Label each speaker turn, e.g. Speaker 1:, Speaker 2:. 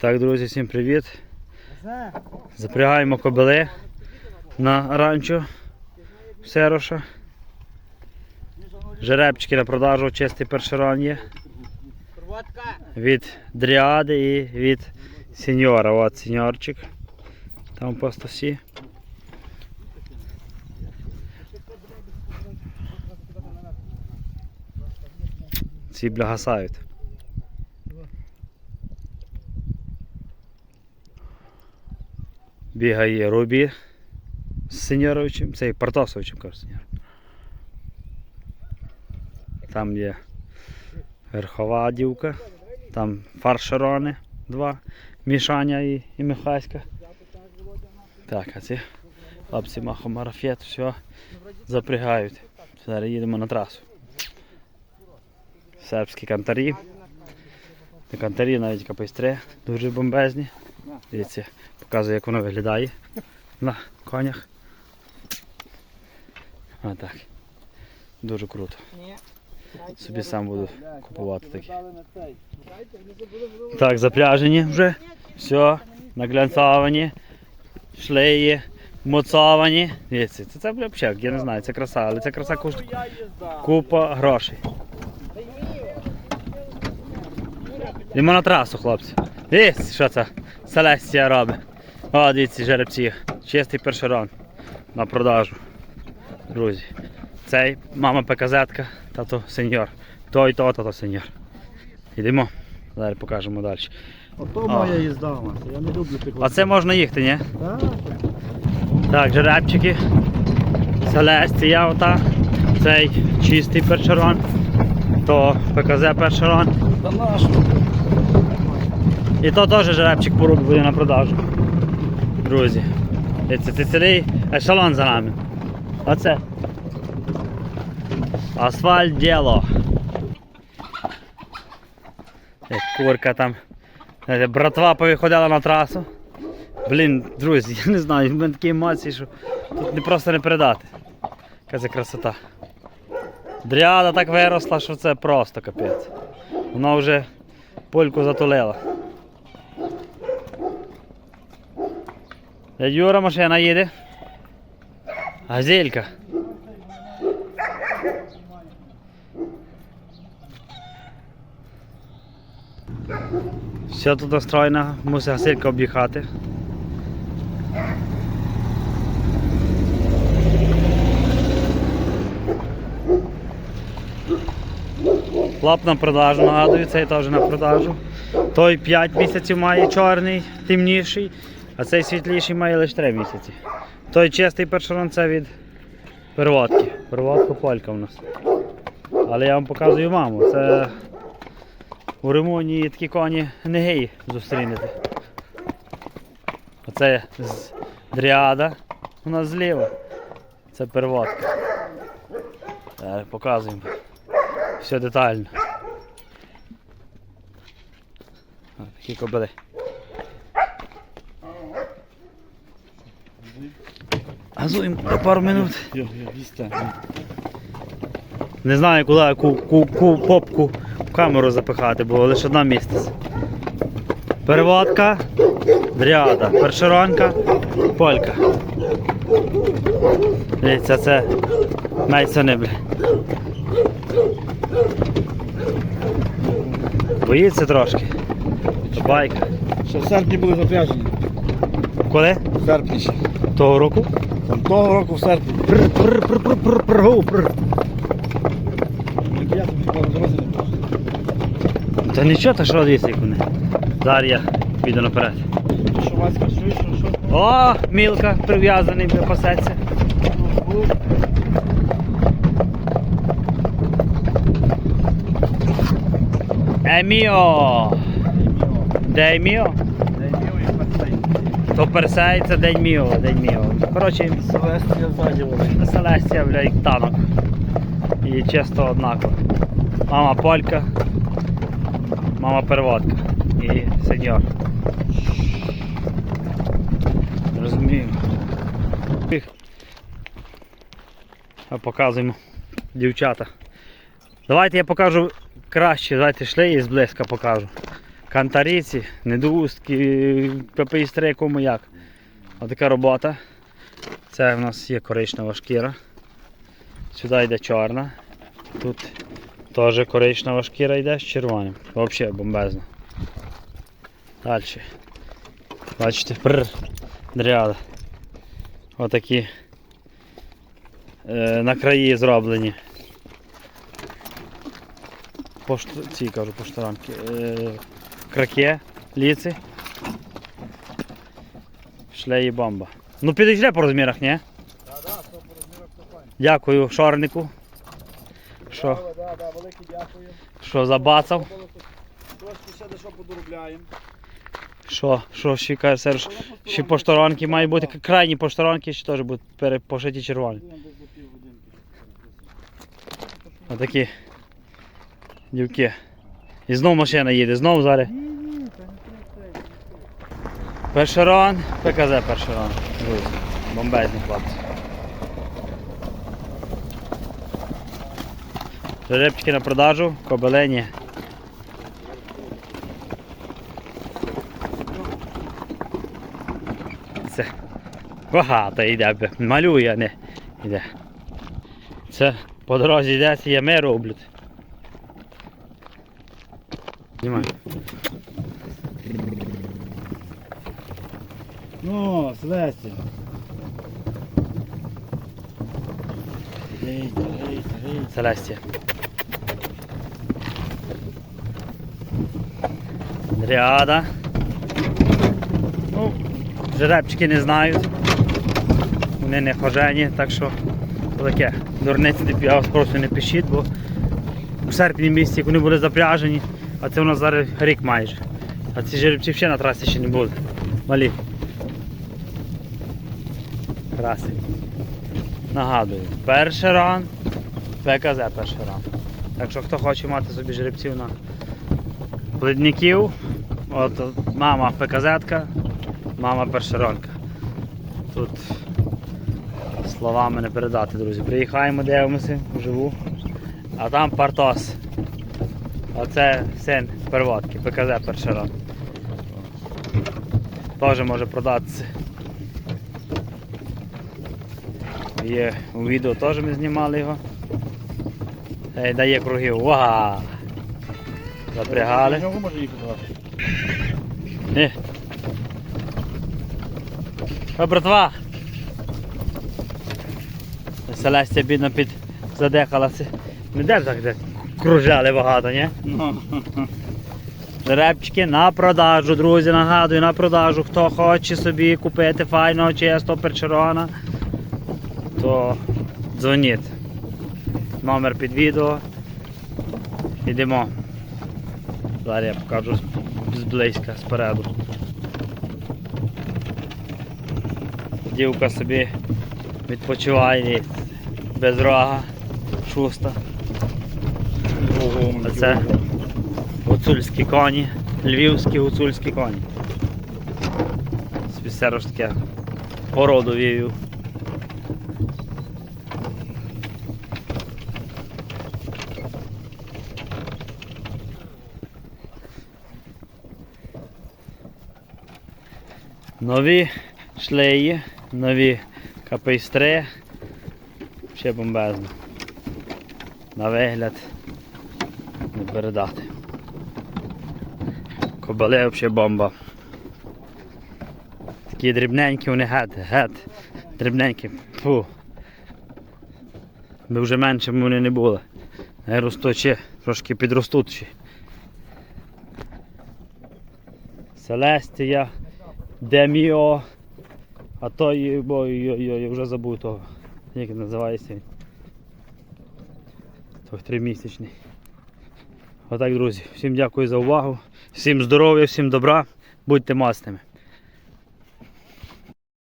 Speaker 1: Так, друзі, всім привіт. Запрягаємо кобили на ранчо Сероша. Жеребчики на продажу, чистий першерон є. Від дріади і від сеньора. От сеньорчик. Там по стосі. Ці блягасають. Бігає Рубі з Сеньоровичем, цей Партосовичем, кажу, сеньор. Там є верхова дівка, там фаршерони два, Мішаня і, і Михаська. Так, а ці хлопці махомарафет, все запрягають. Зараз їдемо на трасу. Сербські кантарі. Кантарі, навіть капейстри, дуже бомбезні. Дивіться, показую, як воно виглядає на конях. А так. Дуже круто. Собі сам буду купувати такі. Так, запряжені вже. Все, наглянцовані, шлеї, моцовані. Дивіться, це, це бля, взагалі, я не знаю, це краса, але це краса коштує купа грошей. Йдемо на трасу, хлопці. Дивіться, що це Селестія робить. О, дивіться, жеребці. Чистий першерон на продажу. Друзі. Цей мама ПКЗ-ка, тато сеньор. Той, то, тато сеньор. Йдемо. Зараз покажемо далі.
Speaker 2: Ото моя їзда у нас. Я не люблю приходити.
Speaker 1: А це можна їхати, ні?
Speaker 2: Так,
Speaker 1: Так, жеребчики. Селестія ота. Цей чистий першерон. То ПКЗ першерон.
Speaker 2: та нашу.
Speaker 1: І то теж жеребчик порук буде на продажу. Друзі. Це, це цілий ешелон за нами. Оце. Асфальт діло. Як курка там. Братва повиходила на трасу. Блін, друзі, я не знаю, в мене такі емоції, що тут не просто не передати. Яка це красота. Дріада так виросла, що це просто капець. Вона вже польку затулила. Юра машина їде. Газелька. Все тут устроєно, мусить газелька об'їхати. Лап на продажу, нагадую, цей теж на продажу. Той 5 місяців має чорний, темніший, а цей світліший має лише 3 місяці. Той чистий першорон це від первотки. Первотка полька в нас. Але я вам показую маму. Це у Римонії такі коні не геї зустрінете. Оце з дріада у нас зліва. Це первотка. Зараз показуємо. Все детально. Такі кобили. Газуємо на пару минут. Не знаю, куди ку, ку, ку, попку в камеру запихати, бо лише одна місце. Переводка, дріада, першеронка, полька. Дивіться, це мейсони, бля. Боїться трошки. Байка.
Speaker 2: Ще в серпні були запряжені.
Speaker 1: Коли?
Speaker 2: В серпні ще.
Speaker 1: Того року?
Speaker 2: Того року в серпні.
Speaker 1: Та нічого, та що дивіться, як вони. Зараз я піду наперед.
Speaker 2: Що Васька, чуєш, що що?
Speaker 1: О, мілка прив'язаний пасеться. Еміо! Де Еміо? То персей, це день міо, день міо. Коротше,
Speaker 2: Селестія ззаді вони.
Speaker 1: Селестія, бля, як танок. І чисто однаково. Мама полька, мама первотка і сеньор. Розумію. Показуємо дівчата. Давайте я покажу краще, давайте шлеї зблизька покажу. Кантаріці, недоустки, пепеїстри, кому як. Отака робота. Це в нас є коричнева шкіра. Сюди йде чорна. Тут теж коричнева шкіра йде з червоним. Взагалі бомбезно. Далі. Бачите, прр, дряда. Отакі е, на краї зроблені. Пошт... Ці кажу поштаранки. Е, краке, ліци. Шлеї бомба. Ну підійшли по розмірах, ні?
Speaker 2: Так, так, то по розмірах файно.
Speaker 1: Дякую шорнику. Що,
Speaker 2: велике дякую.
Speaker 1: що забацав.
Speaker 2: Трошки ще дещо подоробляємо.
Speaker 1: Що, що ще каже Серж? Ще поштаранки мають бути крайні поштаранки, ще теж будуть пере- пошиті червоні. Отакі дівки. І знов машина їде, знов зараз.
Speaker 2: Ні, ні, це не треба.
Speaker 1: Першерон, ПКЗ першерон. Друзі, бомбезні хлопці. Жеребчики на продажу, кобелені. Це багато йде, малює, не йде. Це по дорозі йде, я ми роблять. Знімай.
Speaker 2: Ну. Гейте, гейте, гейте.
Speaker 1: Селестія. Дріада. Ну, жеребчики не знають. Вони не хожені, так що таке. Дурниці я вас просто не пишіть, бо у серпні місяці як вони були запряжені, а це у нас зараз рік майже. А ці жеребці ще на трасі ще не були. Малі. Красиві. Нагадую, перший ран, ПКЗ перший ран. Так що хто хоче мати собі жеребців на плідників, от мама ПКЗ-ка, мама першеронка. Тут словами не передати, друзі. Приїхаємо, дивимося вживу. А там Партос. Оце син первотки, ПКЗ першерон. Теж може продатися. Є у відео теж ми знімали його. Ей, дає кругів. Вага! Запрягали.
Speaker 2: Нього може їхати.
Speaker 1: Ні. О, братва! Селестя бідно під задехалася. Не де так де кружали багато, ні? Репчики на продажу, друзі, нагадую, на продажу. Хто хоче собі купити файного чистого перчерона, то дзвоніть. Номер під відео. Йдемо. Зараз я покажу зблизька, спереду. Дівка собі відпочиває без рога, шуста.
Speaker 2: Ого,
Speaker 1: Оце гуцульські коні, львівські гуцульські коні. Все ж таке породу вівів. Нові шлеї, нові капейстри. Ще бомбезно. На вигляд не передати. Кобали взагалі бомба. Такі дрібненькі вони гет, гет. Дрібненькі. Фу. Би вже меншими вони не були. Не ростучі, трошки підростучі. Селестія, Деміо. А то і- бо я, вже забув того. Як він називається. Той тримісячний. Отак, друзі. Всім дякую за увагу. Всім здоров'я, всім добра. Будьте масними.